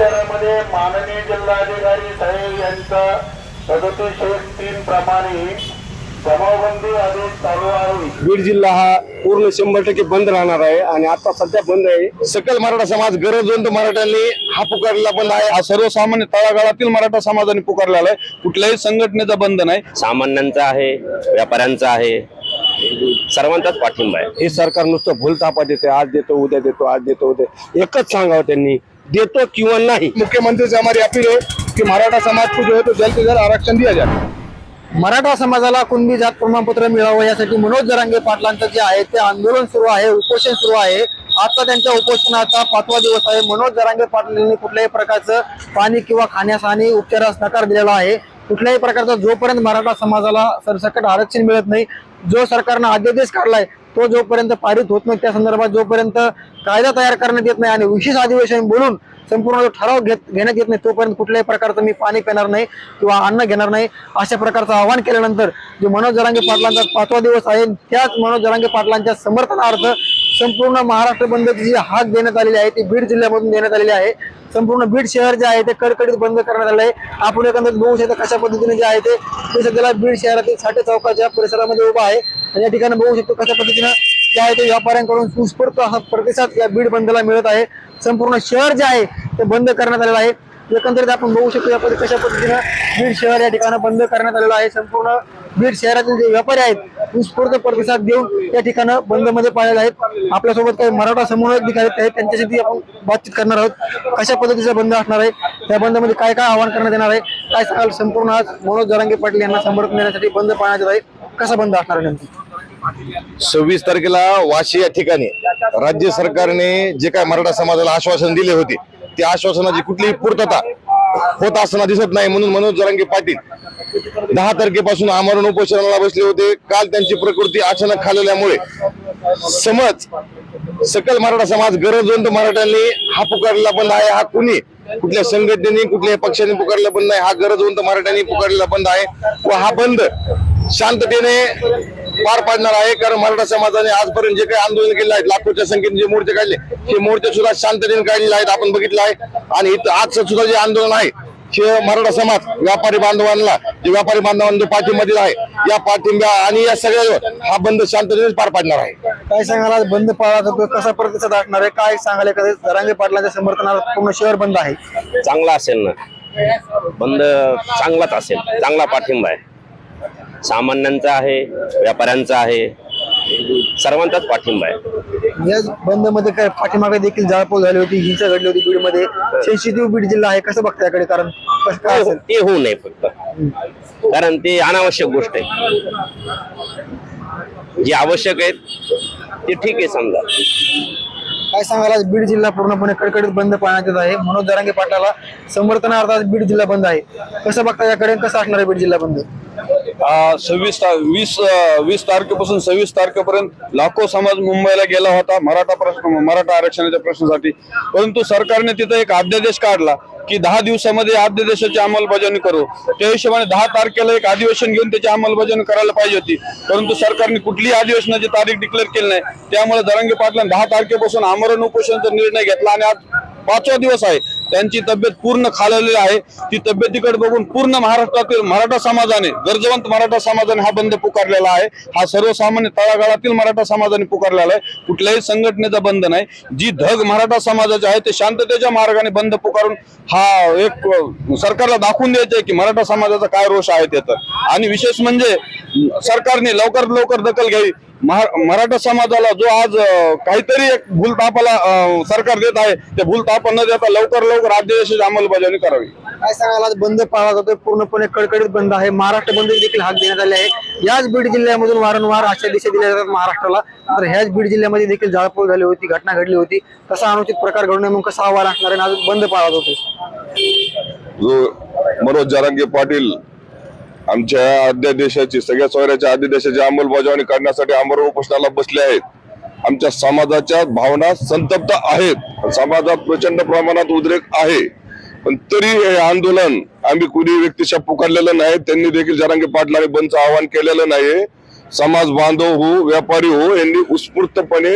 शहरामध्ये माननीय जिल्हाधिकारी साहेब यांचा सदतीस एक तीन प्रमाणे जमावबंदी आदेश चालू आहे. बीड जिल्हा हा पूर्ण शंभर टक्के बंद राहणार आहे आणि आता सध्या बंद आहे. सकल मराठा समाज गरजवंत मराठ्यांनी हा पुकारलेला बंद आहे. हा सर्वसामान्य तळागाळातील मराठा समाजाने पुकारलेला आहे. कुठल्याही संघटनेचा बंद नाही. सामान्यांचा आहे व्यापाऱ्यांचा आहे. सर्वांचाच पाठिंबा आहे. हे सरकार नुसतं भूलतापा देते आज देतो उद्या देतो आज देतो उद्या. एकच सांगावं त्यांनी देतो किंवा नाही. मुख्यमंत्री से हमारी अपील है कि मराठा समाज को जो है तो जल्द से जल्द आरक्षण दिया जाए मराठा समाजाला कुणबी जात प्रमाणपत्र मिळावं यासाठी मनोज जरांगे पाटलांचं जे आहे ते आंदोलन सुरू आहे उपोषण सुरू आहे. आता त्यांच्या उपोषणाचा पाचवा दिवस आहे. मनोज जरांगे पाटलांनी कुठल्याही प्रकारचं पाणी किंवा खाण्यास आणि उपचारास नकार दिलेला आहे. कुठल्याही प्रकारचा जोपर्यंत मराठा समाजाला सरसकट आरक्षण मिळत नाही जो सरकारनं अध्यादेश काढलाय तो जोपर्यंत पारित होत नाही त्या संदर्भात जोपर्यंत कायदा तयार करण्यात येत नाही आणि विशेष अधिवेशन बोलून संपूर्ण जो ठराव घेत घेण्यात येत नाही तोपर्यंत कुठल्याही प्रकारचं मी पाणी पिणार नाही किंवा अन्न घेणार नाही अशा प्रकारचं आवाहन केल्यानंतर जे मनोज जरांगे पाटलांचा पाचवा दिवस आहे त्याच मनोज जरांगे पाटलांच्या समर्थनार्थ संपूर्ण महाराष्ट्र बंदची जी हाक देण्यात आलेली आहे ती बीड जिल्ह्यामधून देण्यात आलेली आहे. संपूर्ण बीड शहर जे आहे ते कडकडीत बंद करण्यात आलं आहे आपण एकंदरीत बघू शकता कशा पद्धतीने जे आहे ते. ते सध्याला बीड शहरातील साठे चौकाच्या परिसरामध्ये उभा आहे. आणि या ठिकाणी बघू शकतो कशा पद्धतीनं जे आहे ते व्यापाऱ्यांकडून सुस्फूर्त हा प्रतिसाद या बीड बंदला मिळत आहे. संपूर्ण शहर जे आहे ते बंद करण्यात आलेलं आहे. एकंदरीत आपण बघू शकतो या पद्धती कशा पद्धतीनं बीड शहर या ठिकाणी बंद करण्यात आलेलं आहे. संपूर्ण बीड शहरातील जे व्यापारी आहेत उत्स्फूर्त प्रतिसाद देऊन या ठिकाणं बंदमध्ये पाळलेले आहेत. आपल्यासोबत काही मराठा समूह अधिकारी आहेत त्यांच्याशी आपण बातचीत करणार आहोत. कशा पद्धतीचा बंद असणार आहे? त्या बंदमध्ये काय काय आवाहन करण्यात येणार आहे? काय सांगाल? संपूर्ण आज मनोज जरांगे पाटील यांना समर्थन देण्यासाठी बंद पाळण्यात येत आहे. कसा बंद असणार सव्वीस तारखेला वाशी या ठिकाणी राज्य सरकारने जे काय मराठा समाजाला आश्वासन दिले होते त्या आश्वासनाची कुठलीही पूर्तता होत असताना दिसत नाही म्हणून मनोज जरांगे पाटील दहा तारखेपासून आमरण उपोषणाला बसले होते. काल त्यांची प्रकृती अचानक खालल्यामुळे समज सकल मराठा समाज गरजवंत मराठ्यांनी हा पुकारलेला बंद आहे. हा कुणी? कुठल्या संघटनेने कुठल्याही पक्षाने पुकारला बंद नाही. हा गरजवंत मराठ्यांनी पुकारलेला बंद आहे. व हा बंद शांततेने पार पाडणार आहे. कारण मराठा समाजाने आजपर्यंत जे काही आंदोलन केले आहेत लाखोच्या संख्येने जे मोर्चे काढले हे मोर्चे सुद्धा शांततेने काढलेले आहेत आपण बघितलं आहे. आणि इथं आजचं सुद्धा जे आंदोलन आहे हे मराठा समाज व्यापारी बांधवांना जे व्यापारी बांधवांना जो पाठिंबा दिला आहे या पाठिंब्या आणि या सगळ्यावर हा बंद शांततेने पार पाडणार आहे. काय सांगाल आज बंद पाळला जातो कसा प्रतिसाद असणार आहे? काय सांगाल एखाद्या जरांगे पाटलांच्या समर्थनार्थ पूर्ण शहर बंद आहे? चांगला असेल ना. बंद चांगलाच असेल. चांगला पाठिंबा आहे. सामान्यांचा आहे व्यापाऱ्यांचा आहे सर्वांचाच पाठिंबा आहे. या बंदमध्ये काय पाठीमागे देखील जाळपोळ झाली होती हिंसा घडली होती बीडमध्ये सेन्सिटिव्ह बीड जिल्हा आहे कसं बघता याकडे? कारण असेल? ते होऊ नये फक्त. कारण ते अनावश्यक गोष्ट आहे. जे आवश्यक आहेत ते ठीक आहे समजा. काय आज बीड जिल्हा पूर्णपणे कडकडीत बंद पाळण्यात येत आहे? मनोज जरांगे पाटलाला समर्थनार्थ बीड जिल्हा बंद आहे. कसं बघता याकडे कसं असणार आहे बीड जिल्हा बंद? सव्वीस वीस वीस तारखेपासून सव्वीस तारखेपर्यंत लाखो समाज मुंबईला गेला होता मराठा प्रश्न मराठा आरक्षणाच्या प्रश्नासाठी. परंतु सरकारने तिथं एक अध्यादेश काढला की दहा दिवसामध्ये अध्यादेशाची अंमलबजावणी करू. त्या हिशोबाने दहा तारखेला एक अधिवेशन घेऊन त्याची अंमलबजावणी करायला पाहिजे होती. परंतु सरकारने कुठलीही अधिवेशनाची तारीख डिक्लेअर केली नाही. त्यामुळे दरंगे पाटलांनी दहा तारखेपासून आमरण उपोषणाचा निर्णय घेतला आणि आज पाचवा दिवस आहे. त्यांची तब्येत पूर्ण खालवलेली आहे. ती तब्येतीकडे बघून पूर्ण महाराष्ट्रातील मराठा समाजाने गरजवंत मराठा समाजाने हा बंद पुकारलेला आहे. हा सर्वसामान्य तळागाळातील मराठा समाजाने पुकारलेला आहे. कुठल्याही संघटनेचा बंद नाही. जी धग मराठा समाजाची आहे ते शांततेच्या मार्गाने बंद पुकारून हा एक सरकारला दाखवून द्यायचं आहे की मराठा समाजाचा काय रोष आहे त्याचं आणि विशेष म्हणजे सरकारने लवकरात लवकर दखल घ्यावी. मराठा समाजाला जो आज काहीतरी एक भूलतापाला सरकार देत आहे त्या भूलतापा न देता लवकर लवकर अध्यादेशाची अंमलबजावणी करावी. काय सांगाल आज बंद पाळला जातोय पूर्णपणे कडकडीत बंद आहे. महाराष्ट्र बंद देखील हाक देण्यात आले आहे याच बीड जिल्ह्यामधून वारंवार अशा दिशा दिल्या जातात महाराष्ट्राला. तर ह्याच बीड जिल्ह्यामध्ये देखील जाळपोळ झाली होती घटना घडली होती. तसा अनुचित प्रकार घडू नये म्हणून कसा आव्हान असणार आहे आणि आज बंद पाळला जातोय? जो मनोज जारांगे पाटील आमच्या अध्यादेशाची सगळ्या सोयऱ्याच्या अध्यादेशाची अंमलबजावणी करण्यासाठी आमरण उपोषणाला बसले आहेत. आमच्या समाजाच्या भावना संतप्त आहेत. समाजात प्रचंड प्रमाणात उद्रेक आहे. पण तरी हे आंदोलन आम्ही कुणी व्यक्तीच्या पुकारलेलं नाही त्यांनी देखील जरांगे आणि बंदचं आवाहन केलेलं नाही समाज बांधव हो व्यापारी हो यांनी उत्स्फूर्तपणे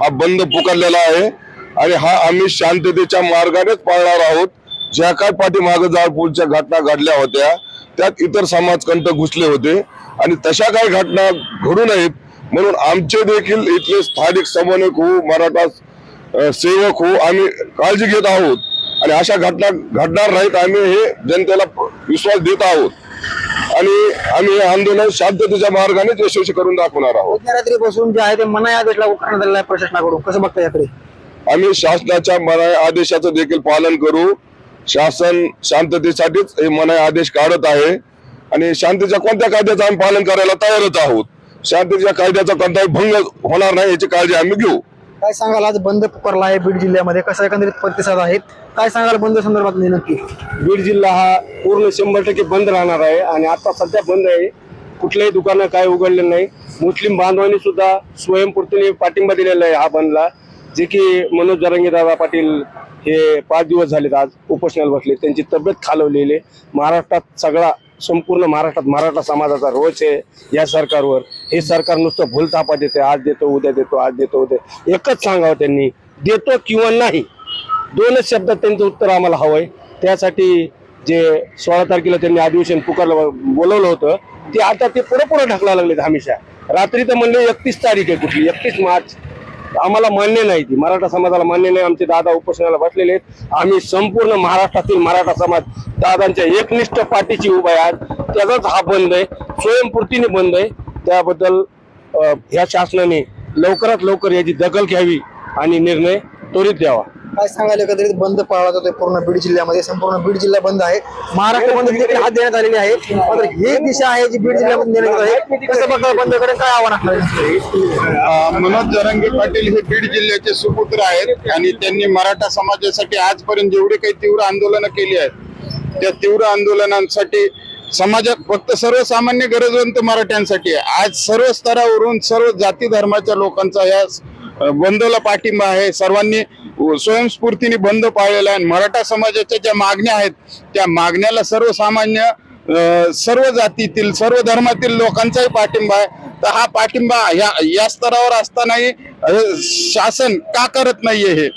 हा बंद पुकारलेला आहे. आणि हा आम्ही शांततेच्या मार्गानेच पाळणार आहोत. ज्या काय पाठीमागं जाळपूरच्या घटना घडल्या होत्या त्यात इतर समाजकंटक घुसले होते. आणि तशा काही घटना घडू नयेत म्हणून आमचे देखील इथले स्थानिक समन्वयक हो मराठा सेवक हो आम्ही काळजी घेत आहोत. आणि अशा घटना घडणार नाहीत आम्ही हे जनतेला विश्वास देत आहोत. आणि आम्ही हे आंदोलन शांततेच्या मार्गाने यशस्वी करून दाखवणार आहोत. मध्यरात्रीपासून जे आहे ते मनाई आदेश लागू करण्यात आलेला आहे प्रशासनाकडून. कसं बघता याकडे? आम्ही शासनाच्या मनाई आदेशाचं देखील पालन करू. शासन शांततेसाठीच हे मनाई आदेश काढत आहे. आणि शांतीच्या कोणत्या कायद्याचं आम्ही पालन करायला तयारच आहोत? शांतीच्या कायद्याचा कोणताही भंग होणार नाही याची काळजी आम्ही घेऊ. काय सांगाल? आज बंद पुकारला आहे बीड जिल्ह्यामध्ये. कसा एकंदरीत प्रतिसाद आहेत काय सांगाल बंद संदर्भात नक्की बीड जिल्हा हा पूर्ण शंभर टक्के बंद राहणार आहे आणि आता सध्या बंद आहे. कुठल्याही दुकानं काय उघडले नाही. मुस्लिम बांधवांनी सुद्धा स्वयंपूर्तीने पाठिंबा दिलेला आहे हा बंदला. जे की मनोज जरंगे दादा पाटील हे पाच दिवस झालेत आज उपोषणाला बसले. त्यांची तब्येत खालवलेली आहे. महाराष्ट्रात सगळा संपूर्ण महाराष्ट्रात मराठा समाजाचा रोष आहे या सरकारवर. हे सरकार नुसतं भूलथापा देते आज देतो उद्या देतो आज देतो उद्या. एकच सांगावं त्यांनी देतो किंवा नाही दोनच शब्दात त्यांचं उत्तर आम्हाला हवंय. त्यासाठी जे सोळा तारखेला त्यांनी अधिवेशन पुकारलं बोलवलं होतं ते आता ते पुढे पुढे ढकला लागलेत हमेशा. रात्री तर म्हणले एकतीस तारीख आहे कुठली एकतीस मार्च. आम्हाला मान्य नाही ती. मराठा समाजाला मान्य नाही. आमचे दादा उपोषणाला बसलेले आहेत. आम्ही संपूर्ण महाराष्ट्रातील मराठा समाज दादांच्या एकनिष्ठ पाठीची उभा आहे त्याचाच हा बंद आहे. स्वयंपूर्तीने बंद आहे. त्याबद्दल ह्या शासनाने लवकरात लवकर याची दखल घ्यावी आणि निर्णय त्वरित द्यावा. काय सांगायला एकंदरीत बंद पाळला जातोय पूर्ण बीड जिल्ह्यामध्ये? संपूर्ण बीड जिल्हा बंद आहे. महाराष्ट्र बंद देखील हात देण्यात आलेली आहे. मात्र ही दिशा आहे जी बीड जिल्ह्यामध्ये देण्यात आहे. कसं बघा काय आव्हान असणार मनोज जरांगे पाटील हे बीड जिल्ह्याचे सुपुत्र आहेत आणि त्यांनी मराठा समाजासाठी आजपर्यंत जेवढे काही तीव्र आंदोलनं केली आहेत त्या तीव्र आंदोलनांसाठी समाजात फक्त सर्वसामान्य गरजवंत मराठ्यांसाठी आहे. आज सर्व स्तरावरून सर्व जाती धर्माच्या लोकांचा या बंदला पाठिंबा आहे. सर्वांनी स्वयंस्फूर्तीने बंद पाळलेला आहे. आणि मराठा समाजाच्या ज्या मागण्या आहेत त्या मागण्याला सर्वसामान्य सर्व जातीतील सर्व धर्मातील लोकांचाही पाठिंबा आहे. तर हा पाठिंबा ह्या या स्तरावर असतानाही शासन का करत नाहीये हे?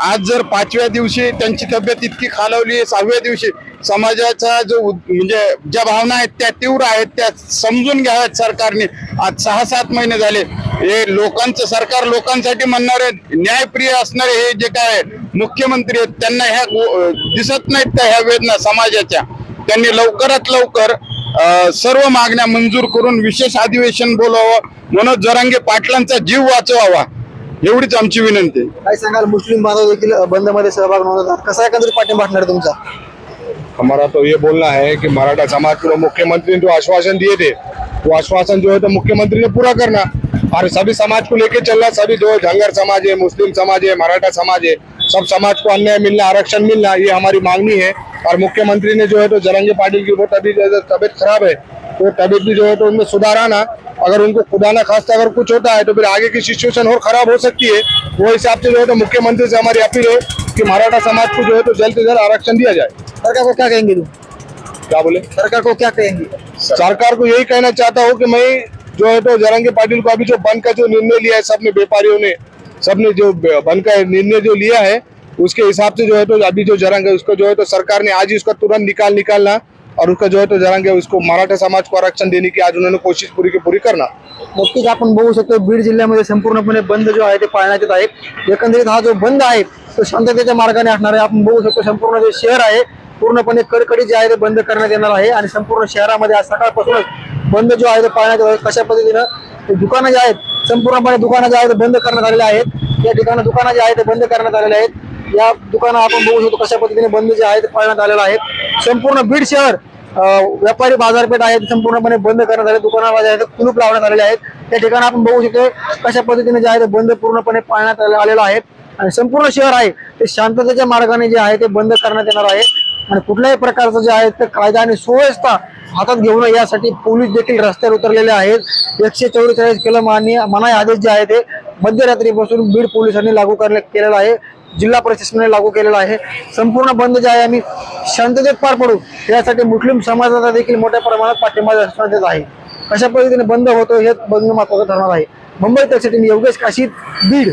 आज जर पाचव्या दिवशी त्यांची तब्येत इतकी खालावली आहे सहाव्या दिवशी समाजाचा जो म्हणजे ज्या भावना आहेत त्या तीव्र आहेत त्या समजून घ्याव्यात सरकारने. आज सहा सात महिने झाले. हे लोकांचं सरकार लोकांसाठी म्हणणारे न्यायप्रिय असणारे हे जे काय मुख्यमंत्री आहेत त्यांना ह्या दिसत नाहीत का ह्या वेदना समाजाच्या? त्यांनी लवकरात लवकर सर्व मागण्या मंजूर करून विशेष अधिवेशन बोलावं मनोज जरांगे पाटलांचा जीव वाचवावा. एवढीच आमची विनंती काय सांगाल मुस्लिम बांधव देखील बंदमध्ये सहभाग नोंदवतात. कसा एकंदरीत पाठिंबा असणार तुमचा? हमारा तो ये बोलना है कि मराठा समाज को मुख्यमंत्री ने जो आश्वासन दिए थे, वो आश्वासन जो है तो मुख्यमंत्री ने पूरा करना। और सभी समाज को लेके चलना, सभी जो झंगर समाज है, मुस्लिम समाज है, मराठा समाज है, सब समाज को अन्याय मिलना, आरक्षण मिलना, ये हमारी मांगनी है। और मुख्यमंत्री ने जो है तो जरंगे पाटिल की वो तभी तबीयत खराब है तो तबीयत भी जो है तो उनमें सुधार आना। अगर उनको खुदा ना खास्ता अगर कुछ होता है तो फिर आगे की सिचुएशन और खराब हो सकती है। वो हिसाब से जो है तो मुख्यमंत्री से हमारी अपील है कि मराठा समाज को जो है तो जल्द से जल्द आरक्षण दिया जाए। सरकार को क्या कहेंगे तुम? क्या बोले? सरकार को क्या कहेंगे? सरकार को यही कहना चाहता हूँ कि मैं जो है तो जरंगे पाटिल को अभी जो बंद का जो निर्णय लिया है सबने व्यापारियों ने सबने जो बंद का निर्णय जो लिया है उसके हिसाब से जो है तो अभी जो जरंग है उसको जो है तो सरकार ने आज ही उसका तुरंत निकाल निकालना और उसका जो है तो जरंगे उसको मराठा समाज को आरक्षण देने की आज उन्होंने कोशिश पूरी की पूरी करना। नक्कीच आपण बघू शकतो बीड जिल्ह्यामध्ये संपूर्णपणे बंद जो आहे ते पाळण्यात येत आहे एकंदरीत हा जो बंद आहे तो शांततेच्या मार्गाने असणार आहे आपण बघू शकतो संपूर्ण जे शहर आहे पूर्णपणे कडकडी जे आहे ते बंद करण्यात येणार आहे आणि संपूर्ण शहरामध्ये आज सकाळपासूनच बंद जो आहे ते पाळण्यात कशा पद्धतीनं दुकानं जे आहेत संपूर्णपणे दुकानं जे आहेत बंद करण्यात आलेले आहेत. या ठिकाणी दुकानं जे आहेत ते बंद करण्यात आलेले आहेत. या दुकानं आपण बघू शकतो कशा पद्धतीने बंद जे आहे ते पाळण्यात आलेलं आहे संपूर्ण बीड शहर व्यापारी बाजारपेठ आहे संपूर्णपणे बंद करण्यात आले. दुकानावर जे आहेत कुलूप लावण्यात आलेले आहेत. त्या ठिकाणी आपण बघू शकतो कशा पद्धतीने जे आहे ते बंद पूर्णपणे पाळण्यात आलेलं आहे आणि संपूर्ण शहर आहे ते शांततेच्या मार्गाने जे आहे ते बंद करण्यात येणार आहे. आणि कुठल्याही प्रकारचं जे आहे ते कायदा आणि सुव्यवस्था हातात घेऊन यासाठी पोलीस देखील रस्त्यावर उतरलेले आहेत. एकशे चौवेचाळीस किलो मान्य मनाई आदेश जे आहे ते मध्यरात्रीपासून बीड पोलिसांनी लागू केलेला आहे. जिल्हा प्रशासनाने लागू केलेला आहे. संपूर्ण बंद जे आहे आम्ही शांततेत पार पडू. यासाठी मुस्लिम समाजाचा देखील मोठ्या प्रमाणात पाठिंबा देत आहे. कशा पद्धतीने बंद होतो हे बंद महत्वाचं ठरणार आहे. मुंबई त्यासाठी मी योगेश काशीद बीड.